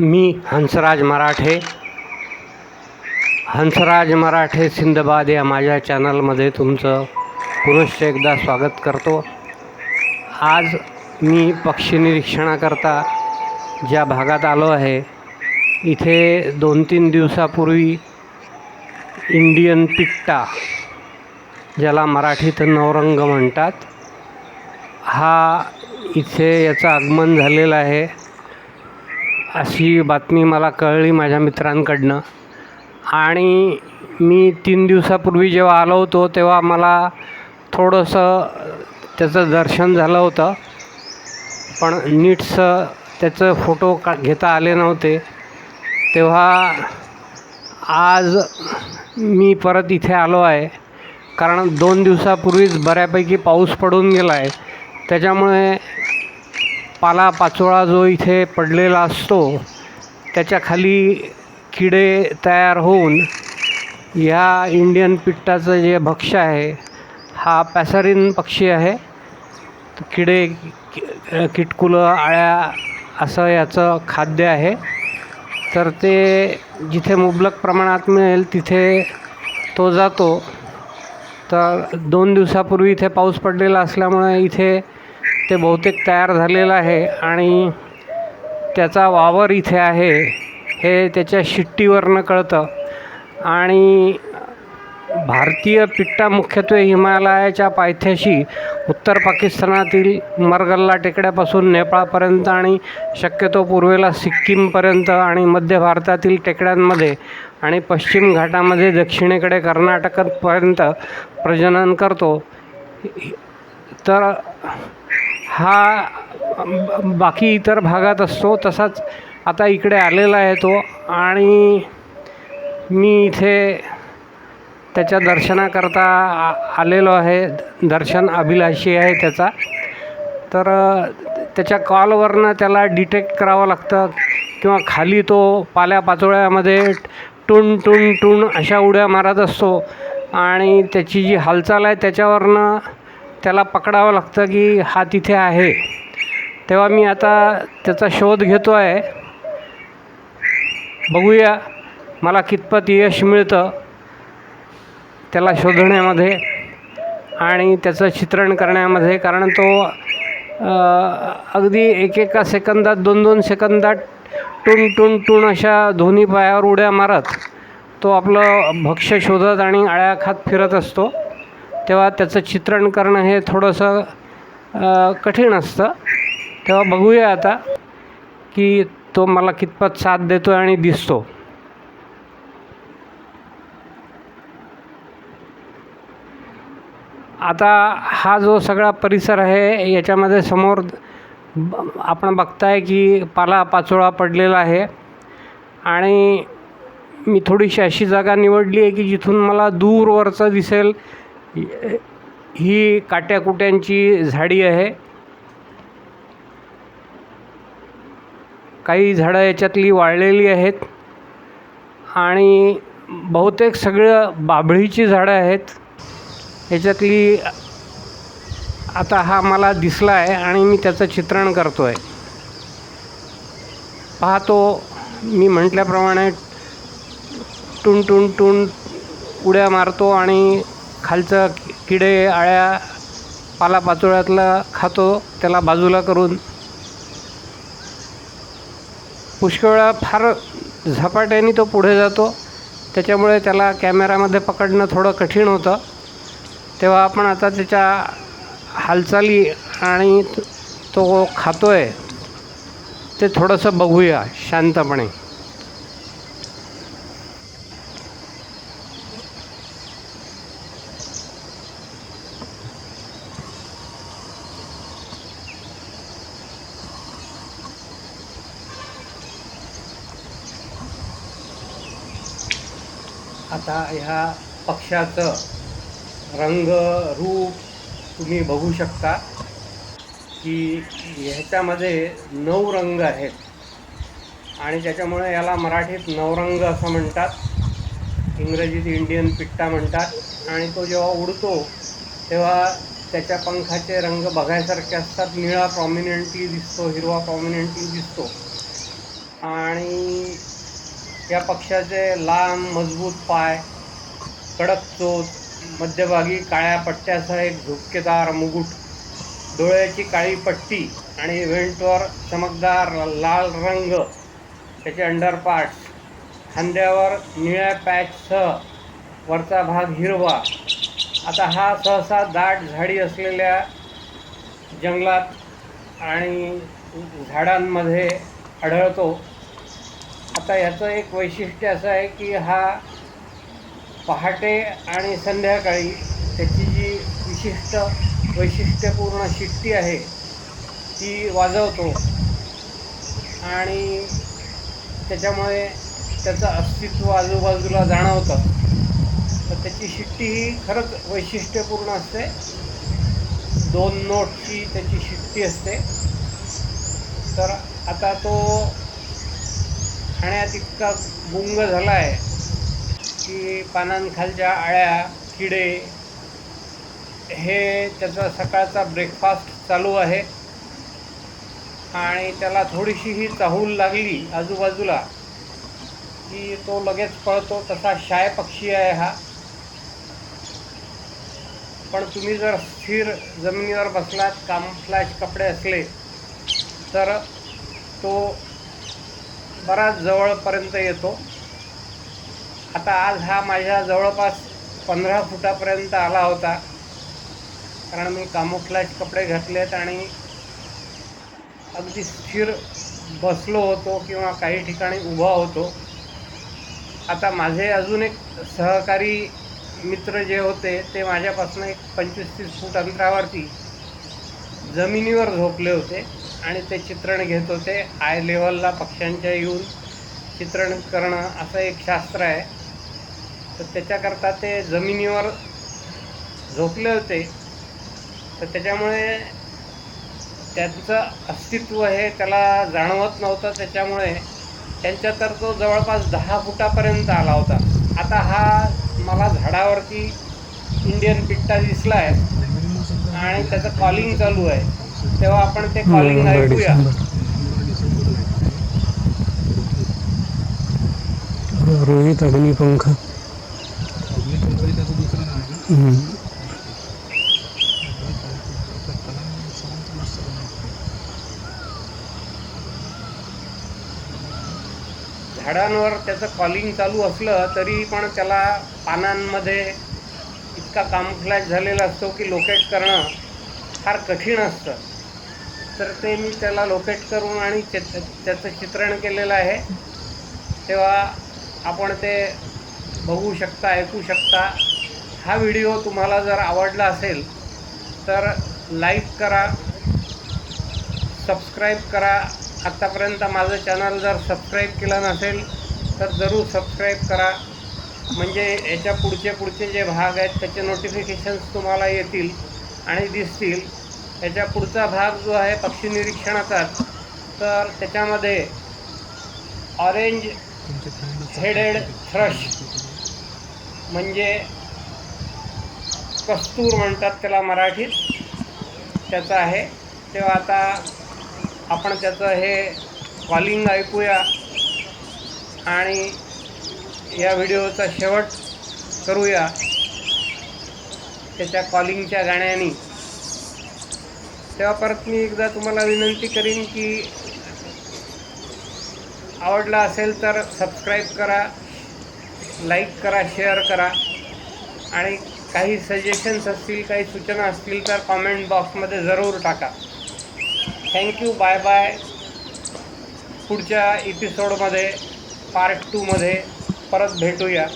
मी Hansraj Marathe. Hansraj Marathe Sinbad या माझ्या चॅनलमध्ये तुमचं पुनश्च एकदा स्वागत करतो. आज मी पक्षी निरीक्षणाकरता ज्या भागात आलो आहे इथे दोन तीन दिवसापूर्वी इंडियन पिट्टा ज्याला मराठीत नवरंग म्हणतात हा इथे याचं आगमन झालेलं आहे. अशी बातमी मला कळली माझ्या मित्रांकडनं. आणि मी तीन दिवसापूर्वी जेव्हा आलो होतो तेव्हा मला थोडंसं त्याचं दर्शन झालं होतं. पण नीटसं त्याचं फोटो का घेता आले नव्हते. तेव्हा आज मी परत इथे आलो आहे. कारण दोन दिवसापूर्वीच बऱ्यापैकी पाऊस पडून गेला आहे त्याच्यामुळे पालापाचोळा जो इथे पडलेला असतो त्याच्याखाली किडे तयार होऊन या इंडियन पिट्टाचं जे भक्ष्य आहे हा पॅसरीन पक्षी आहे. किडे किटकुलं आळ्या असं याचं खाद्य आहे. तर ते जिथे मुबलक प्रमाणात मिळेल तिथे तो जातो. तर दोन दिवसापूर्वी इथे पाऊस पडलेला असल्यामुळे इथे ते बहुतेक तयार झालेलं आहे आणि त्याचा वावर इथे आहे. हे त्याच्या शिट्टीवरनं कळतं. आणि भारतीय पिट्टा मुख्यत्वे हिमालयाच्या पायथ्याशी उत्तर पाकिस्तानातील मरगल्ला टेकड्यापासून नेपाळपर्यंत आणि शक्यतो पूर्वेला सिक्कीमपर्यंत आणि मध्य भारतातील टेकड्यांमध्ये आणि पश्चिम घाटामध्ये दक्षिणेकडे कर्नाटकापर्यंत प्रजनन करतो. तर हा बाकी इतर भागात असतो तसाच आता इकडे आलेला आहे तो. आणि मी इथे त्याच्या दर्शनाकरता आ आलेलो आहे. दर्शन अभिलाषी आहे त्याचा. तर त्याच्या कॉलवरनं त्याला डिटेक्ट करावं लागतं. किंवा खाली तो पाल्या पाचोळ्यामध्ये टुन टुन टुन अशा उड्या मारत असतो. आणि त्याची जी हालचाल आहे त्याच्यावरनं त्याला पकडावं लागतं की हा तिथे आहे. तेव्हा मी आता त्याचा शोध घेतो आहे बघूया मला कितपत यश मिळतं त्याला शोधण्यामध्ये आणि त्याचं चित्रण करण्यामध्ये. कारण तो अगदी एकेका सेकंदात दोन दोन सेकंदात टुन टुन टुन अशा दोन्ही पायावर उड्या मारत तो आपलं भक्ष्य शोधत आणि आळ्या खात फिरत असतो. तेव्हा त्याचं चित्रण करणं हे थोडंसं कठीण असतं. तेव्हा बघूया आता की तो मला कितपत साथ देतो आणि दिसतो. आता हा जो सगळा परिसर आहे याच्यामध्ये समोर ब- आपण बघताय की पाला पाचोळा पडलेला आहे. आणि मी थोडीशी अशी जागा निवडली आहे की जिथून मला दूरवरचं दिसेल ही काट्याकुट्यांची झाडी आहे. काही झाडं याच्यातली वाळलेली आहेत आणि बहुतेक सगळं बाभळीची झाडं आहेत. ह्याच्यातली आता हा मला दिसला आहे आणि मी त्याचं चित्रण करतो आहे पाहतो मी म्हटल्याप्रमाणे टुन टुन टुन उड्या मारतो आणि खालचं किडे आळ्या पालापाचोळ्यातला खातो त्याला बाजूला करून पुष्कळ वेळा फार झपाट्याने तो पुढे जातो. त्याच्यामुळे त्याला कॅमेरामध्ये पकडणं थोडं कठीण होतं. तेव्हा आपण आता त्याच्या हालचाली आणि तो खातो आहे ते थोडंसं बघूया शांतपणे. आता ह्या पक्षाचं रंग रूप तुम्ही बघू शकता की ह्याच्यामध्ये नऊ रंग आहेत. आणि त्याच्यामुळे याला मराठीत नवरंग असं म्हणतात. इंग्रजीत इंडियन पिट्टा म्हणतात. आणि तो जेव्हा उडतो तेव्हा त्याच्या पंखाचे रंग बघायसारखे असतात. निळा प्रॉमिनंटली दिसतो हिरवा प्रॉमिनंटली दिसतो. आणि या पक्ष्याचे लांब मजबूत पाय कडक चोच मध्यभागी काळ्या पट्ट्यासह एक झुपकेदार मुकुट डोळ्याची काळी पट्टी आणि इव्हेंटवर चमकदार लाल रंग त्याचे अंडरपार्ट्स खांद्यावर निळ्या पॅचसह वरचा भाग हिरवा. आता हा सहसा दाट झाडी असलेल्या जंगलात आणि झाडांमध्ये आढळतो. आता याचं एक वैशिष्ट्य असं आहे की हा पहाटे आणि संध्याकाळी त्याची जी विशिष्ट वैशिष्ट्यपूर्ण शिट्टी आहे ती वाजवतो. आणि त्याच्यामुळे त्याचं अस्तित्व आजूबाजूला जाणवतं. तर त्याची शिट्टी ही खरंच वैशिष्ट्यपूर्ण असते. दोन नोटची त्याची शिट्टी असते. तर आता तो खाण्यात इतका गुंग झाला आहे की पानांखालच्या आळ्या किडे हे त्याचा सकाळचा ब्रेकफास्ट चालू आहे. आणि त्याला थोडीशी ही चाहूल लागली आजूबाजूला की तो लगेच पळतो तसा शाय पक्षी आहे हा. पण तुम्ही जर स्थिर जमिनीवर बसलात कामफ्लॅश कपडे असले तर तो बराच जवळपर्यंत येतो. आता आज हा माझ्या जवळपास पंधरा फुटापर्यंत आला होता. कारण मी कामोफ्लॅज कपडे घातलेत आणि अगदी स्थिर बसलो होतो किंवा काही ठिकाणी उभा होतो. आता माझे अजून एक सहकारी मित्र जे होते ते माझ्यापासून एक पंचवीस तीस फूट अंतरावरती जमिनीवर झोपले होते. आणि ते चित्रण घेत होते. आय लेवलला पक्ष्यांच्या येऊन चित्रण करणं असं एक शास्त्र आहे. तर त्याच्याकरता ते जमिनीवर झोपले होते. तर त्याच्यामुळे त्यांचं अस्तित्व हे त्याला जाणवत नव्हतं. त्याच्यामुळे त्यांच्या तर तो जवळपास दहा फुटापर्यंत आला होता. आता हा मला झाडावरती इंडियन पिट्टा दिसला आहे आणि त्याचं कॉलिंग चालू आहे. तेव्हा आपण ते कॉलिंग ऐकूया. रोहित अग्निपंख. झाडांवर त्याचं कॉलिंग चालू असलं तरी पण त्याला पानांमध्ये इतका कामफ्लॅज झालेला असतो की लोकेट करणं फार कठीण असतं. तर ते मी त्याला लोकेट करून आणि त्या- त्याचं चित्रण केलेलं आहे. तेव्हा आपण ते बघू शकता ऐकू शकता. हा व्हिडिओ तुम्हाला जर आवडला असेल तर लाईक करा सबस्क्राईब करा. आत्तापर्यंत माझं चॅनल जर सबस्क्राईब केलं नसेल तर जरूर सबस्क्राईब करा. म्हणजे याच्या पुढचे पुढचे जे भाग आहेत त्याचे नोटिफिकेशन्स तुम्हाला येतील आणि दिसतील. याच्या पुढचा भाग जो आहे पक्षी निरीक्षणाचा तर त्याच्यामध्ये ऑरेंज हेडेड थ्रश म्हणजे कस्तूर म्हणतात त्याला मराठीत. त्याचं आहे. तेव्हा आता आपण त्याचं हे कॉलिंग ऐकूया. आणि या व्हिडिओचा शेवट करूया. त्याच्या कॉलिंगच्या गाण्यानी. तेव्हा परत मी एकदा तुम्हाला विनंती करीन की आवडला असेल तर सबस्क्राईब करा लाईक करा शेअर करा. आणि काही सजेशन्स असतील काही सूचना असतील तर कॉमेंट बॉक्समध्ये जरूर टाका. थँक्यू बाय बाय पुढच्या एपिसोडमध्ये पार्ट टूमध्ये परत भेटूया.